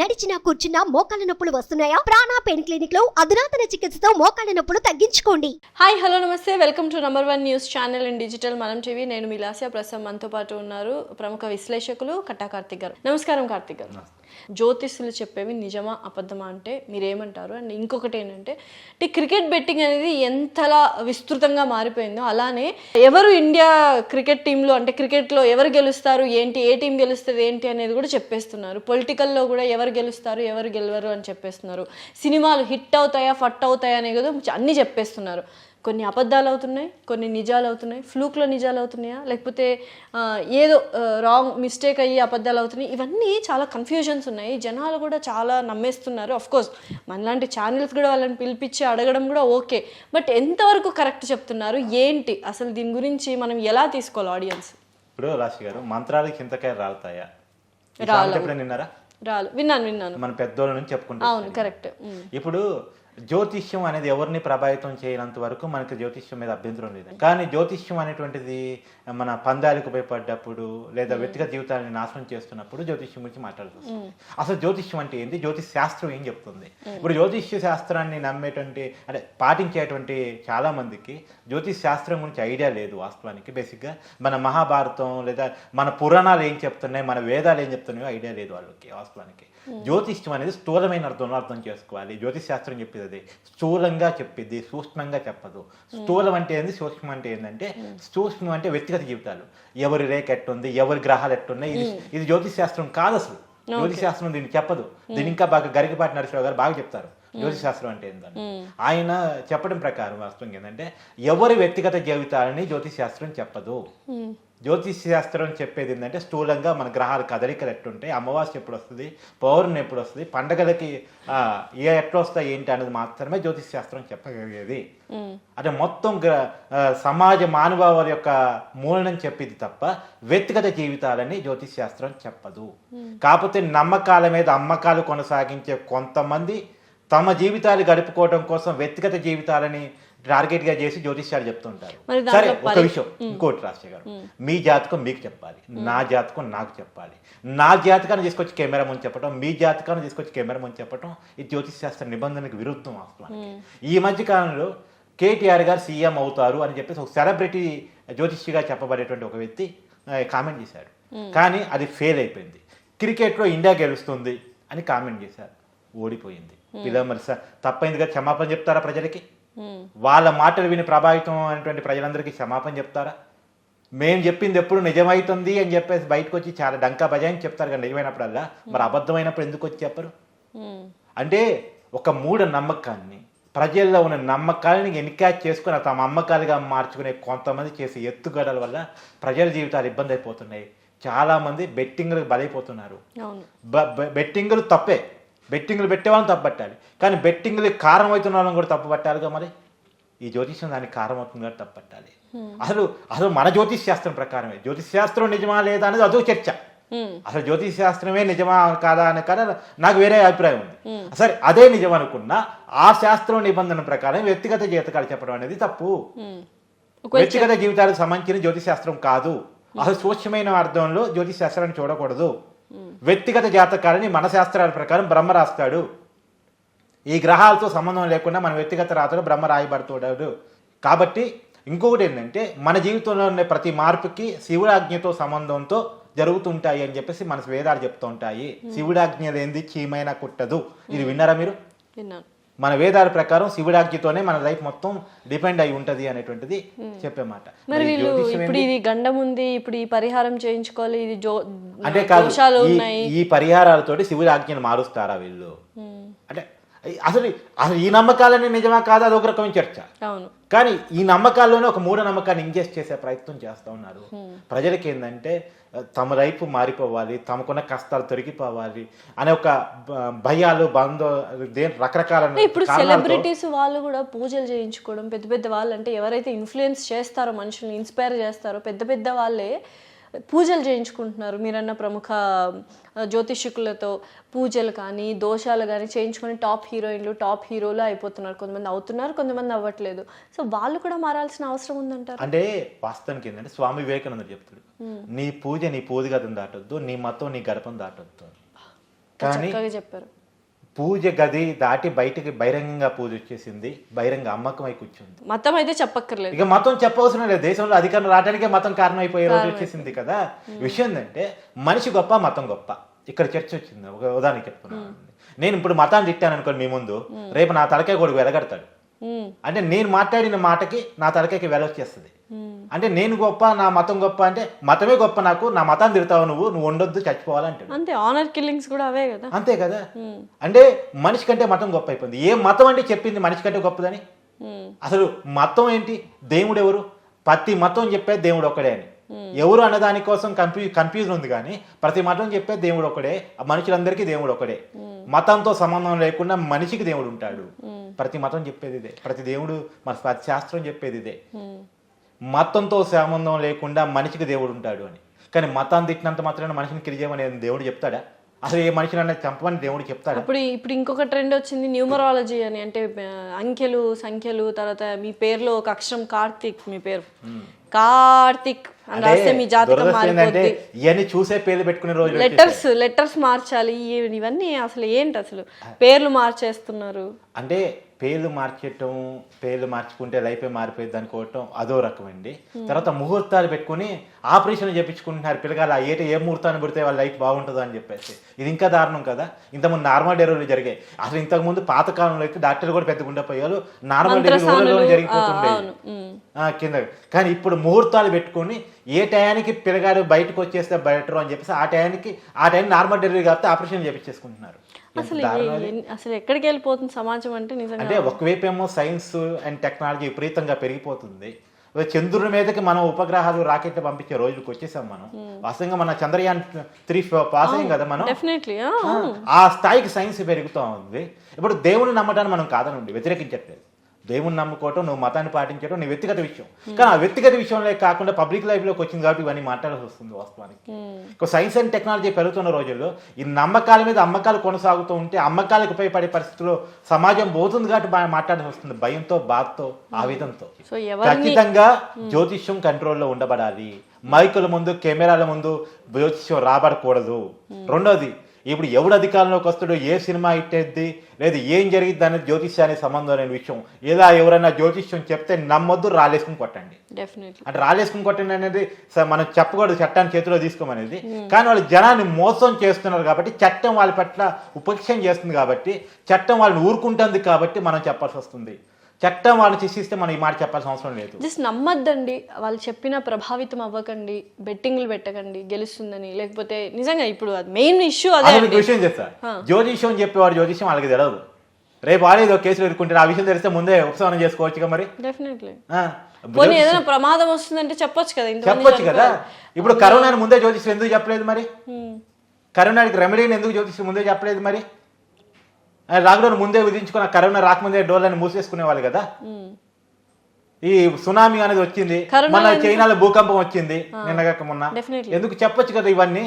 నడిచినా కూర్చున్నా మోకాళ్ళ నొప్పులు వస్తున్నాయా? ప్రాణా పెయిన్ క్లినిక్లో అధునాతన చికిత్సతో మోకాళ్ళ నొప్పులు తగ్గించుకోండి. Hi hello namaste. Welcome to number one news channel in digital Manam TV. నేను మీ లాస్య ప్రస్తుతం మనతో పాటు ఉన్నారు ప్రముఖ విశ్లేషకులు కట్టా కార్తిక్ గారు. నమస్కారం కార్తిక్ గారు. జ్యోతిష్యులు చెప్పేవి నిజమా అబద్ధమా అంటే మీరేమంటారు? అండ్ ఇంకొకటి ఏంటంటే అంటే క్రికెట్ బెట్టింగ్ అనేది ఎంతలా విస్తృతంగా మారిపోయిందో అలానే ఎవరు ఇండియా క్రికెట్ టీంలో అంటే క్రికెట్లో ఎవరు గెలుస్తారు ఏంటి ఏ టీం గెలుస్తుంది ఏంటి అనేది కూడా చెప్పేస్తున్నారు. పొలిటికల్లో కూడా ఎవరు గెలుస్తారు ఎవరు గెలవరు అని చెప్పేస్తున్నారు. సినిమాలు హిట్ అవుతాయా ఫట్ అవుతాయా అనేది కూడా అన్నీ చెప్పేస్తున్నారు. కొన్ని అబద్ధాలు అవుతున్నాయి కొన్ని నిజాలు అవుతున్నాయి ఫ్లూక్లో నిజాలు అవుతున్నాయా? లేకపోతే ఏదో రాంగ్ మిస్టేక్ అయ్యి అబద్ధాలు అవుతున్నాయి. ఇవన్నీ చాలా కన్ఫ్యూజన్స్ ఉన్నాయి. జనాలు కూడా చాలా నమ్మేస్తున్నారు. అఫ్ కోర్స్ మనలాంటి ఛానల్స్ కూడా వాళ్ళని పిలిపించి అడగడం కూడా ఓకే బట్ ఎంతవరకు కరెక్ట్ చెప్తున్నారు? ఏంటి? అసలు దీని గురించి మనం ఎలా తీసుకోవాలి ఆడియన్స్ ఇప్పుడు రాశి గారు మంత్రాలు చింతకాయ రాలుతాయా? రాలు విన్నాను విన్నాను. మన పెద్దోళ్ళ నుంచి చెప్పుకుంటాం అవును కరెక్ట్ ఇప్పుడు జ్యోతిష్యం అనేది ఎవరిని ప్రభావితం చేయనంత వరకు మనకి జ్యోతిష్యం మీద అభ్యంతరం లేదు. కానీ జ్యోతిష్యం అనేటువంటిది మన పందాలకు భయపడ్డప్పుడు లేదా వ్యక్తిగత జీవితాన్ని నాశనం చేస్తున్నప్పుడు జ్యోతిష్యం గురించి మాట్లాడుతుంది అసలు జ్యోతిష్యం అంటే ఏంటి జ్యోతిష్ శాస్త్రం ఏం చెప్తుంది? ఇప్పుడు జ్యోతిష్య శాస్త్రాన్ని నమ్మేటువంటి అంటే పాటించేటువంటి చాలా మందికి జ్యోతిష్ శాస్త్రం గురించి ఐడియా లేదు వాస్తవానికి. బేసిక్గా మన మహాభారతం లేదా మన పురాణాలు ఏం చెప్తున్నాయి మన వేదాలు ఏం చెప్తున్నాయో ఐడియా లేదు వాళ్ళకి వాస్తవానికి. జ్యోతిష్యం అనేది స్థూలమైన అర్థంలో అర్థం చేసుకోవాలి. జ్యోతిష్ శాస్త్రం చెప్పేది అది స్థూలంగా చెప్పిద్ది సూక్ష్మంగా చెప్పదు. స్థూలం అంటే ఏంది? సూక్ష్మం అంటే ఏంటంటే సూక్ష్మం అంటే వ్యక్తిగత జీవితాలు. ఎవరి రేఖ ఎట్టుంది? ఎవరి గ్రహాలు ఎట్టున్నాయి? ఇది ఇది జ్యోతిష్ శాస్త్రం కాదు అసలు. జ్యోతిష్ శాస్త్రం దీన్ని చెప్పదు. దీన్ని ఇంకా బాగా గరికపాటి నరసింహరావు గారు బాగా చెప్తారు. జ్యోతిష్ శాస్త్రం అంటే ఏంటని ఆయన చెప్పడం ప్రకారం వాస్తవం ఏంటంటే ఎవరి వ్యక్తిగత జీవితాలని జ్యోతిష్ శాస్త్రం చెప్పదు. జ్యోతిష్ శాస్త్రం చెప్పేది ఏంటంటే స్థూలంగా మన గ్రహాల కదలికలు ఎట్టుంటాయి అమావాస్య ఎప్పుడు వస్తుంది పౌర్ణమి ఎప్పుడు వస్తుంది పండగలకి ఏ ఎట్లా వస్తాయి ఏంటి అనేది మాత్రమే జ్యోతిష్ శాస్త్రం చెప్పగలిగేది అంటే మొత్తం సమాజ మానవాళి యొక్క మూలనం చెప్పింది తప్ప వ్యక్తిగత జీవితాలని జ్యోతిష్ శాస్త్రం చెప్పదు కాకపోతే నమ్మకాల మీద అమ్మకాలు కొనసాగించే కొంతమంది తమ జీవితాలు గడుపుకోవడం కోసం వ్యక్తిగత జీవితాలని టార్గెట్గా చేసి జ్యోతిష్యాలు చెప్తుంటారు. సరే ఒక విషయం ఇంకోటి రాజశేఖర్ గారు. మీ జాతకం మీకు చెప్పాలి నా జాతకం నాకు చెప్పాలి. నా జాతకాన్ని తీసుకొచ్చి కెమెరా ముందు చెప్పడం మీ జాతకాన్ని తీసుకొచ్చి కెమెరా ముందు చెప్పడం ఇది జ్యోతిష్ శాస్త్ర నిబంధనకు విరుద్ధం వాస్తవానికి ఈ మధ్య కాలంలో కేటీఆర్ గారు సీఎం అవుతారు అని చెప్పేసి ఒక సెలబ్రిటీ జ్యోతిష్గా చెప్పబడేటువంటి ఒక వ్యక్తి కామెంట్ చేశాడు. కానీ అది ఫెయిల్ అయిపోయింది. క్రికెట్లో ఇండియా గెలుస్తుంది అని కామెంట్ చేశారు. ఓడిపోయింది. ఇలా మరి స- తప్పైంది కదా క్షమాపణ చెప్తారా ప్రజలకి? వాళ్ళ మాటలు విని ప్రభావితం అయినటువంటి ప్రజలందరికీ క్షమాపణ చెప్తారా? మేము చెప్పింది ఎప్పుడు నిజమవుతుంది అని చెప్పేసి బయటకు వచ్చి చాలా డంకా బజాయిని చెప్తారు కదా నిజమైనప్పుడల్లా. మరి అబద్ధమైనప్పుడు ఎందుకు వచ్చి చెప్పరు అంటే ఒక మూఢ నమ్మకాన్ని ప్రజల్లో ఉన్న నమ్మకాలని ఎన్కాచ్ చేసుకుని తమ అమ్మకాలుగా మార్చుకునే కొంతమంది చేసే ఎత్తుగడల వల్ల ప్రజల జీవితాలు ఇబ్బంది అయిపోతున్నాయి. చాలామంది బెట్టింగ్లకు బలైపోతున్నారు. బెట్టింగులు తప్పే. బెట్టింగులు పెట్టే వాళ్ళని తప్పట్టాలి కానీ బెట్టింగులకి కారణం అవుతున్న వాళ్ళని కూడా తప్పు పట్టాలిగా మరి? ఈ జ్యోతిష్యం దానికి కారణం అవుతుంది కాబట్టి తప్పట్టాలి అసలు అసలు మన జ్యోతిష్ శాస్త్రం ప్రకారమే. జ్యోతిష్ శాస్త్రం నిజమా లేదా అనేది అదో చర్చ. అసలు జ్యోతిష్ శాస్త్రమే నిజమా కాదా అని కదా నాకు వేరే అభిప్రాయం ఉంది. సరే అదే నిజం అనుకున్నా ఆ శాస్త్రం నిబంధన ప్రకారం వ్యక్తిగత జీవితాలు చెప్పడం అనేది తప్పు. వ్యక్తిగత జీవితాలకు సంబంధించిన జ్యోతిష్ శాస్త్రం కాదు. అసలు సూక్ష్మమైన అర్థంలో జ్యోతిష్ శాస్త్రాన్ని చూడకూడదు. వ్యక్తిగత జాతకాలని మన శాస్త్రాల ప్రకారం బ్రహ్మ రాస్తాడు. ఈ గ్రహాలతో సంబంధం లేకుండా మన వ్యక్తిగత రాతలు బ్రహ్మ రాయబడుతున్నాడు. కాబట్టి ఇంకొకటి ఏంటంటే మన జీవితంలో ఉండే ప్రతి మార్పుకి శివుడాజ్ఞతో సంబంధంతో జరుగుతుంటాయి అని చెప్పేసి మన వేదాలు చెప్తూ ఉంటాయి శివుడాజ్ఞ చీమైనా కుట్టదు. ఇది విన్నారా మీరు? విన్నాను. మన వేదాల ప్రకారం శివుడాజ్ఞతోనే మన లైఫ్ మొత్తం డిపెండ్ అయి ఉంటది అనేటువంటిది చెప్పే మాట మరి వీళ్ళు ఇప్పుడు ఇది గండం ఉంది ఇప్పుడు ఈ పరిహారం చేయించుకోవాలి ఇది జో అంటే కాదు ఈ- ఉన్నాయి. ఈ పరిహారాలతోటి శివుడి ఆజ్ఞను మారుస్తారా వీళ్ళు? అంటే అసలు అసలు ఈ నమ్మకాలన్నీ నిజమా కాదా? అది ఒక రకమైన చర్చ. అవును. కానీ ఈ నమ్మకాల్లోనే ఒక మూఢ నమ్మకాన్ని ఇంజెస్ట్ చేసే ప్రయత్నం చేస్తూ ఉన్నారు. ప్రజలకి ఏంటంటే తమ వైపు మారిపోవాలి తమకున్న కష్టాలు తొలగిపోవాలి అనే ఒక భయాలు బంధు దే- రకరకాల ఇప్పుడు సెలబ్రిటీస్ వాళ్ళు కూడా పూజలు చేయించుకోవడం పెద్ద పెద్ద వాళ్ళు అంటే ఎవరైతే ఇన్ఫ్లుయెన్స్ చేస్తారో మనుషుల్ని ఇన్స్పైర్ చేస్తారో పెద్ద పెద్ద వాళ్ళే పూజలు చేయించుకుంటున్నారు. మీరన్న ప్రముఖ ఆ, జ్యోతిష్కులతో పూజలు కానీ దోషాలు కానీ చేయించుకొని టాప్ హీరోయిన్లు టాప్ హీరోలు అయిపోతున్నారు. కొంతమంది అవుతున్నారు కొంతమంది అవ్వట్లేదు. సో వాళ్ళు కూడా మారాల్సిన అవసరం ఉందంటారు? అంటే వాస్తవానికి ఏంటంటే స్వామి వివేకానంద చెప్తాడు. నీ పూజ నీ పూజ గతం దాటొద్దు నీ మతం నీ గడపం దాటొద్దు కానీ చక్కగా చెప్పారు. పూజ గది దాటి బయటికి బహిరంగ పూజ వచ్చేసింది. బహిరంగ అమ్మకమై కూర్చుంది. మతం అయితే చెప్పక్కర్లేదు. ఇక మతం చెప్పవసరం లేదు. దేశంలో అధికారం రావడానికే మతం కారణం అయిపోయే రోజు వచ్చేసింది కదా. విషయం ఏంటంటే మనిషి గొప్ప మతం గొప్ప. ఇక్కడ చర్చ వచ్చింది. ఒక ఉదాహరణ చెప్తున్నాను. నేను ఇప్పుడు మతాన్ని తిట్టాను అనుకోండి మీ ముందు. రేపు నా తలకాయ కొడుకు వెలగడతాడు. అంటే నేను మాట్లాడిన మాటకి నా తలకాయకి వెలొచ్చేస్తుంది అంటే నేను గొప్ప నా మతం గొప్ప అంటే మతమే గొప్ప నాకు నా మతాన్ని తిడతావు నువ్వు నువ్వు ఉండొద్దు చచ్చిపోవాలంటాడు అంతే ఆనర్ కిల్లింగ్స్ కూడా అవే కదా. అంతే కదా? అంటే మనిషి కంటే మతం గొప్ప అయిపోయింది. ఏ మతం అంటే చెప్పింది మనిషి కంటే గొప్పదని? ఉమ్, అసలు మతం ఏంటి? దేవుడు ఎవరు? ప్రతి మతం చెప్పేది దేవుడు ఒకడే అని. ఎవరు అన్న దానికోసం కన్ఫ్యూ కన్ఫ్యూజన్ ఉంది కానీ ప్రతి మతం చెప్పేది దేవుడు ఒకడే మనుషులందరికీ దేవుడు ఒకడే మతంతో సంబంధం లేకుండా మనిషికి దేవుడు ఉంటాడు. ప్రతి మతం చెప్పేది ఇదే. ప్రతి దేవుడు మన ప్రతి శాస్త్రం చెప్పేది ఇదే. మతంతో సంబంధం లేకుండా మనిషికి దేవుడు ఉంటాడు అని. కానీ మతాన్ని తిట్టినంత మాత్రాన మనిషిని కిరిచేయమని దేవుడు చెప్తాడా? అసలు ఏ మనిషిని అన్న చంపమని దేవుడు చెప్తాడా? ఇప్పుడు ఇప్పుడు ఇంకొక ట్రెండ్ వచ్చింది న్యూమరాలజీ అని. అంటే అంకెలు సంఖ్యలు తర్వాత మీ పేరులో ఒక అక్షరం కార్తిక్ మీ పేరు. కార్తిక్ మారిపోద్ది. ఇవన్నీ చూసే పేర్లు పెట్టుకునే రోజు లెటర్స్ లెటర్స్ మార్చాలి ఇవి- ఇవన్నీ అసలు ఏంటి అసలు? పేర్లు మార్చేస్తున్నారు. అంటే పేర్లు మార్చటం పేర్లు మార్చుకుంటే లైఫే మారిపోయింది అనుకోవటం అదో రకం అండి. తర్వాత ముహూర్తాలు పెట్టుకుని ఆపరేషన్ చేపించుకుంటున్నారు పిల్లగాలు ఆ ఏట ఏ ముహూర్తాన్ని పెడితే వాళ్ళ లైఫ్ బాగుంటుందో అని చెప్పేసి. ఇది ఇంకా దారుణం కదా. ఇంతకుముందు నార్మల్ డెలివరీ జరిగాయి. అసలు ఇంతకుముందు పాతకాలంలో అయితే డాక్టర్లు కూడా పెద్ద ఉండపోయారు నార్మల్ డెలివరీ మంత్రసానులు, ఊళ్ళలోనే ఆ, జరిగిపోతుండే కింద. కానీ ఇప్పుడు ముహూర్తాలు పెట్టుకొని ఏ టయానికి పిల్లగాడు బయటకు వచ్చేస్తే బెటర్ అని చెప్పేసి ఆ టయానికి ఆ టైం నార్మల్ డెలివరీ కాబట్టి ఆపరేషన్ చేపించేసుకుంటున్నారు. అసలు అసలు ఎక్కడికి వెళ్ళిపోతుంది సమాజం అంటే నిజంగా? అంటే ఒకవైపు ఏమో సైన్స్ అండ్ టెక్నాలజీ విపరీతంగా పెరిగిపోతుంది. చంద్రుడి మీదకి మనం ఉపగ్రహాలు రాకెట్లు పంపించే రోజులకు వచ్చేసాం మనం. వాస్తవంగా మన చంద్రయాన్ త్రీ పాస్ అయ్యాం కదా మనం. ఆ స్థాయికి సైన్స్ పెరుగుతూ ఉంది. ఇప్పుడు దేవుని నమ్మటాన్ని మనం కాదనండి వ్యతిరేకించట్లేదు. దేవుని నమ్ముకోవటం నువ్వు మతాన్ని పాటించడం నీ వ్యక్తిగత విషయం. కానీ ఆ వ్యక్తిగత విషయంలో కాకుండా పబ్లిక్ లైఫ్లోకి వచ్చింది కాబట్టి ఇవన్నీ మాట్లాడాల్సి వస్తుంది వాస్తవానికి. సైన్స్ అండ్ టెక్నాలజీ పెరుగుతున్న రోజుల్లో ఈ నమ్మకాల మీద అమ్మకాలు కొనసాగుతూ ఉంటే అమ్మకాలకు ఉపయోగపడే పరిస్థితుల్లో సమాజం పోతుంది కాబట్టి మాట్లాడాల్సి వస్తుంది. భయంతో బాధతో ఆవేదంతో. ఎవరిని ఖచ్చితంగా జ్యోతిష్యం కంట్రోల్లో ఉండబడాలి. మైకుల ముందు కెమెరాల ముందు జ్యోతిష్యం రాబడకూడదు. రెండోది ఇప్పుడు ఎవడు అధికారంలోకి వస్తాడో ఏ సినిమా ఇట్టేద్ది లేదా ఏం జరిగిద్ది అనేది జ్యోతిష్యానికి సంబంధం లేని విషయం. ఏదో ఎవరైనా జ్యోతిష్యం చెప్తే నమ్మొద్దు రాలేసుకుని కొట్టండి. అంటే రాలేసుకుని కొట్టండి అనేది మనం చెప్పకూడదు చట్టాన్ని చేతిలో తీసుకోమనేది. కానీ వాళ్ళు జనాన్ని మోసం చేస్తున్నారు కాబట్టి చట్టం వాళ్ళ పట్ల ఉపేక్షం చేస్తుంది కాబట్టి చట్టం వాళ్ళని ఊరుకుంటుంది కాబట్టి మనం చెప్పాల్సి వస్తుంది. చట్టం వాళ్ళని శిక్షిస్తే మనం ఈ మాట చెప్పాల్సిన అవసరం లేదు. జస్ట్ నమ్మద్దండి. వాళ్ళు చెప్పిన ప్రభావితం అవ్వకండి. బెట్టింగ్లు పెట్టకండి. గెలుస్తుందని. లేకపోతే నిజంగా ఇప్పుడు అది మెయిన్ ఇష్యూ అదే అసలు అండి. మీకు విషయం చెప్తా. జ్యోతిష్యం చెప్పేవాడు జ్యోతిష్యం వాళ్ళకి తెలియదు రేపు వాడేదో కేసులు ఎదుర్కొంటే ఆ విషయం తెలిస్తే ముందే ఉపశమనం చేసుకోవచ్చుగా మరి? డెఫినెట్లీ పోనీ ఏదైనా ప్రమాదం వస్తుందంటే చెప్పొచ్చు కదా. చెప్పొచ్చు కదా. ఇప్పుడు కరోనాని ముందే జ్యోతిష్యం ఎందుకు చెప్పలేదు మరి? హ్మ్. కరోనాకి రెమెడీని ఎందుకు జ్యోతిష్యం ముందే చెప్పలేదు మరి? ఆ, లాక్డౌన్ ముందే విధించుకున్న కరోనా రాకముందే డోర్లని మూసేసుకునేవాళ్ళు కదా. ఈ సునామీ అనేది వచ్చింది. మన చైనాలో భూకంపం వచ్చింది నిన్నగాక మొన్న. ఎందుకు చెప్పొచ్చు కదా ఇవన్నీ?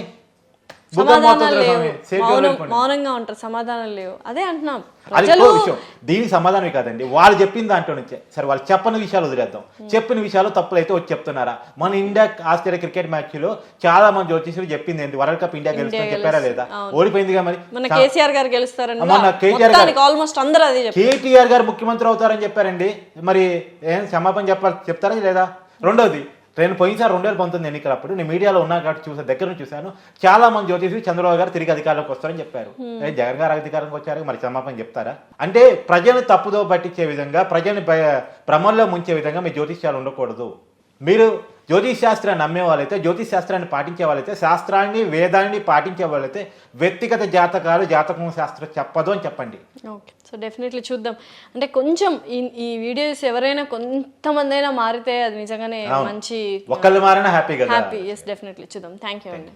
సమాధానాలు లేవు. మౌనం. మౌనంగా ఉంటారు. సమాధానాలు లేవు. అదే అంటున్నాం. ప్రజలు దీనికి సమాధానం కాదండి. వాళ్ళు చెప్పిన దాంట్లో నుంచే. సరే వాళ్ళు చెప్పని విషయాలు వదిలేద్దాం. చెప్పిన విషయాలు తప్పులైతే వచ్చి చెప్తున్నారా? మన ఇండియా ఆస్ట్రేలియా క్రికెట్ మ్యాచ్లో చాలా మంది జ్యోతిషులు చెప్పింది ఏంటి వరల్డ్ కప్ ఇండియా గెలుస్తుందని చెప్పారా లేదా? ఓడిపోయిందిగా మరి? మన కేసీఆర్ గారు గెలుస్తారని మొన్న కేటీఆర్ గారు- మొత్తానికి ఆల్మోస్ట్ అందరూ అదే చెప్పారు. కేటీఆర్ గారు ముఖ్యమంత్రి అవుతారని చెప్పారండి. మరి ఏం క్షమాపణ చెప్పాలి చెప్తారా లేదా? రెండోది నేను పోయినసారి రెండు వేల పంతొమ్మిది ఎన్నికలప్పుడు నేను మీడియాలో ఉన్నా కాబట్టి చూసాను దగ్గర నుంచి చూశాను. చాలా మంది జ్యోతిషులు చంద్రబాబు గారు తిరిగి అధికారంలోకి వస్తారని చెప్పారు. జగన్ గారు అధికారంలోకి వచ్చారు మరి క్షమాపణ చెప్తారా? అంటే ప్రజల్ని తప్పుదో పట్టించే విధంగా ప్రజల్ని భ్రమంలో ముంచే విధంగా మీ జ్యోతిష్యాలు ఉండకూడదు. మీరు జ్యోతిష్ శాస్త్రాన్ని నమ్మే వాళ్ళైతే జ్యోతిష్ శాస్త్రాన్ని పాటించే వాళ్ళైతే శాస్త్రాన్ని వేదాన్ని పాటించే వాళ్ళైతే వ్యక్తిగత జాతకాలు జాతకం శాస్త్రం చెప్పదు అని చెప్పండి. ఓకే. సో డెఫినెట్లీ చూద్దాం. అంటే కొంచెం ఈ వీడియోస్ ఎవరైనా కొంతమంది అయినా మారితే అది నిజంగానే మంచి మారినా హ్యాపీ హ్యాపీ. ఎస్ డెఫినెట్లీ చూద్దాం. థ్యాంక్ యూ అండి.